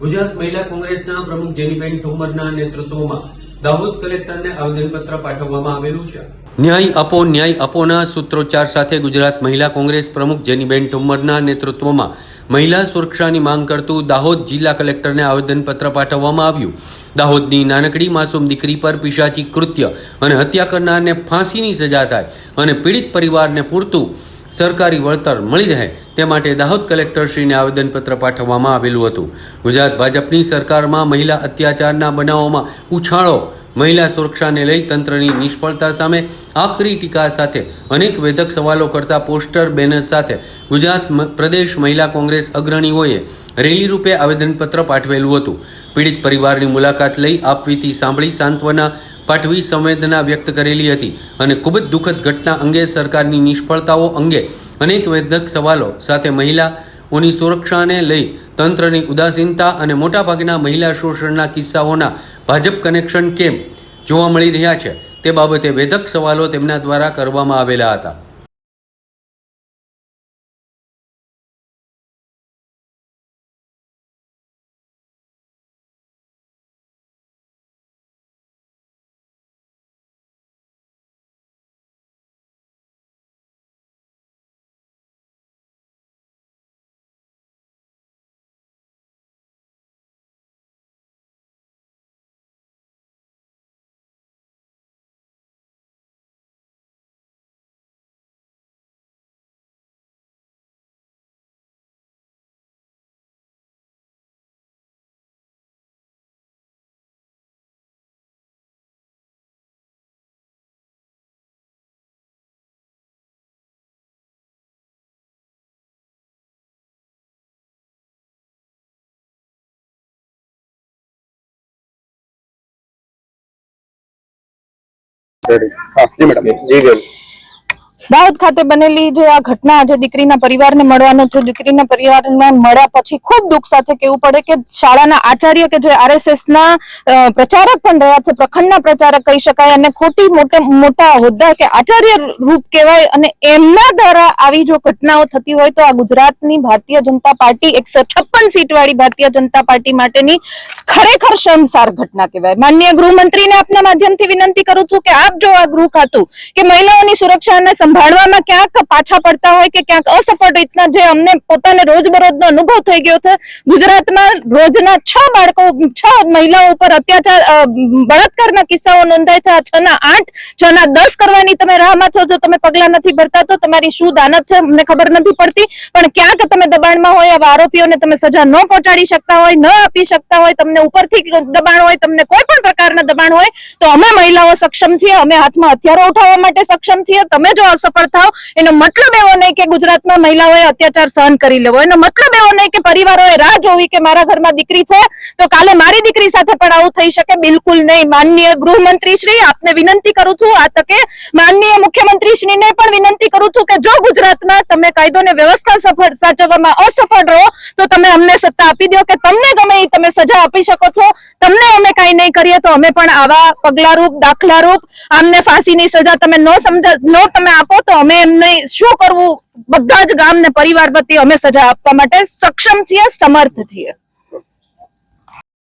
ગુજરાત મહિલા કોંગ્રેસના પ્રમુખ જેનીબેન ઠોમરના નેતૃત્વમાં દાહોદ કલેક્ટરને આવેદનપત્ર પાઠવવામાં આવેલું છે. ન્યાય આપો, ન્યાય આપોના સૂત્રોચ્ચાર સાથે ગુજરાત મહિલા કોંગ્રેસ પ્રમુખ જેનીબેન ઠોમરના નેતૃત્વમાં મહિલા સુરક્ષાની માંગ કરતું દાહોદ જિલ્લા કલેક્ટરને આવેદનપત્ર પાઠવવામાં આવ્યું. દાહોદની નાનકડી માસૂમ દીકરી પર પિશાચી કૃત્ય અને હત્યા કરનારને ફાંસીની સજા થાય અને પીડિત પરિવારને પૂરતું સરકારી વળતર મળી રહે તે માટે દાહોદ કલેક્ટરશ્રીને આવેદનપત્ર પાઠવવામાં આવેલું હતું. ગુજરાત ભાજપની સરકારમાં મહિલા અત્યાચારના બનાવોમાં ઉછાળો, મહિલા સુરક્ષાને લઈ તંત્રની નિષ્ફળતા સામે આકરી ટીકા સાથે અનેક વેધક સવાલો કરતા પોસ્ટર, બેનર સાથે ગુજરાત પ્રદેશ મહિલા કોંગ્રેસ અગ્રણીઓએ રેલી રૂપે આવેદનપત્ર પાઠવેલું હતું. પીડિત પરિવારની મુલાકાત લઈ આપવીતી સાંભળી સાંત્વના પાઠવી સંવેદના વ્યક્ત કરેલી હતી અને ખૂબ જ દુઃખદ ઘટના અંગે સરકારની નિષ્ફળતાઓ અંગે અનેક વેધક સવાલો સાથે મહિલાઓની સુરક્ષાને લઈ તંત્રની ઉદાસીનતા અને મોટાભાગના મહિલા શોષણના કિસ્સાઓના ભાજપ કનેક્શન કેમ જોવા મળી રહ્યા છે તે બાબતે વેધક સવાલો તેમના દ્વારા કરવામાં આવેલા હતા. હા જી મેડમ જી બેન દાહોદ ખાતે બનેલી જે આ ઘટના આજે દીકરીના પરિવારને મળવાનો છે, દીકરીના પરિવારને મળ્યા પછી ખૂબ દુઃખ સાથે કહેવું પડે કે શાળાના આચાર્ય કે જે આરએસએસના પ્રચારક પણ રહ્યા છે, પ્રખંડના પ્રચારક કહી શકાય અને ખોટી મોટા હોદ્દા કે આચાર્ય રૂપ કહેવાય અને એમના દ્વારા આવી જો ઘટનાઓ થતી હોય તો આ ગુજરાતની ભારતીય જનતા પાર્ટી એકસો છપ્પન સીટ વાળી ભારતીય જનતા પાર્ટી માટેની ખરેખર શર્મસાર ઘટના કહેવાય. માનનીય ગૃહમંત્રીને આપના માધ્યમથી વિનંતી કરું છું કે આપ જો આ ગૃહ ખાતું કે મહિલાઓની સુરક્ષાને સંભાળવામાં ક્યાંક પાછા પડતા હોય કે ક્યાંક અસફળ રીતના જે અમને પોતાને રોજબરોજનો અનુભવ થઈ ગયો છે. ગુજરાતમાં રોજના છ બાળકો, છ મહિલાઓ ઉપર અત્યાચાર બળાત્કારના કિસ્સાઓ નોંધાય છે. આ છ ના આઠ છ ના દસ કરવાની તમે રાહમાં છો. જો તમે પગલા નથી ભરતા તો તમારી શું દાનત છે? અમને ખબર નથી પડતી. પણ ક્યાંક તમે દબાણમાં હોય આવા આરોપીઓને તમે સજા ન પહોંચાડી શકતા હોય, ન આપી શકતા હોય, તમને ઉપરથી દબાણ હોય, તમને કોઈ પણ પ્રકારના દબાણ હોય, તો અમે મહિલાઓ સક્ષમ છીએ. અમે હાથમાં હથિયારો ઉઠાવવા માટે સક્ષમ છીએ. તમે જો અસફળ થાવ એનો મતલબ એવો નહીં કે ગુજરાતમાં મહિલાઓએ અત્યાચાર સહન કરી લેવો. એનો મતલબ એવો નહીં કે પરિવારોએ રાહ જોવી કે મારા ઘરમાં દીકરી છે, તો કાલે મારી દીકરી સાથે પણ આવું થઈ શકે? બિલકુલ નહીં. માનનીય ગૃહમંત્રી શ્રી આપને વિનંતી કરું છું આ તકે માનનીય મુખ્યમંત્રી શ્રીને પણ વિનંતી કરું છું કે જો ગુજરાતમાં તમે કાયદો ને વ્યવસ્થા સફળ સાચવવામાં અસફળ રહો, તો તમે અમને સત્તા આપી દો કે તમને ગમે એ તમે સજા આપી શકો છો. તમને અમે કઈ નહીં કરીએ તો અમે પણ આવા પગલારૂપ, દાખલારૂપ, આમને ફાંસીની સજા તમે ન સમજ, ન તમે આપો તો અમે એમને શું કરવું? બધા જ ગામ ને પરિવાર પ્રત્યે અમે સજા આપવા માટે સક્ષમ છીએ, સમર્થ છીએ.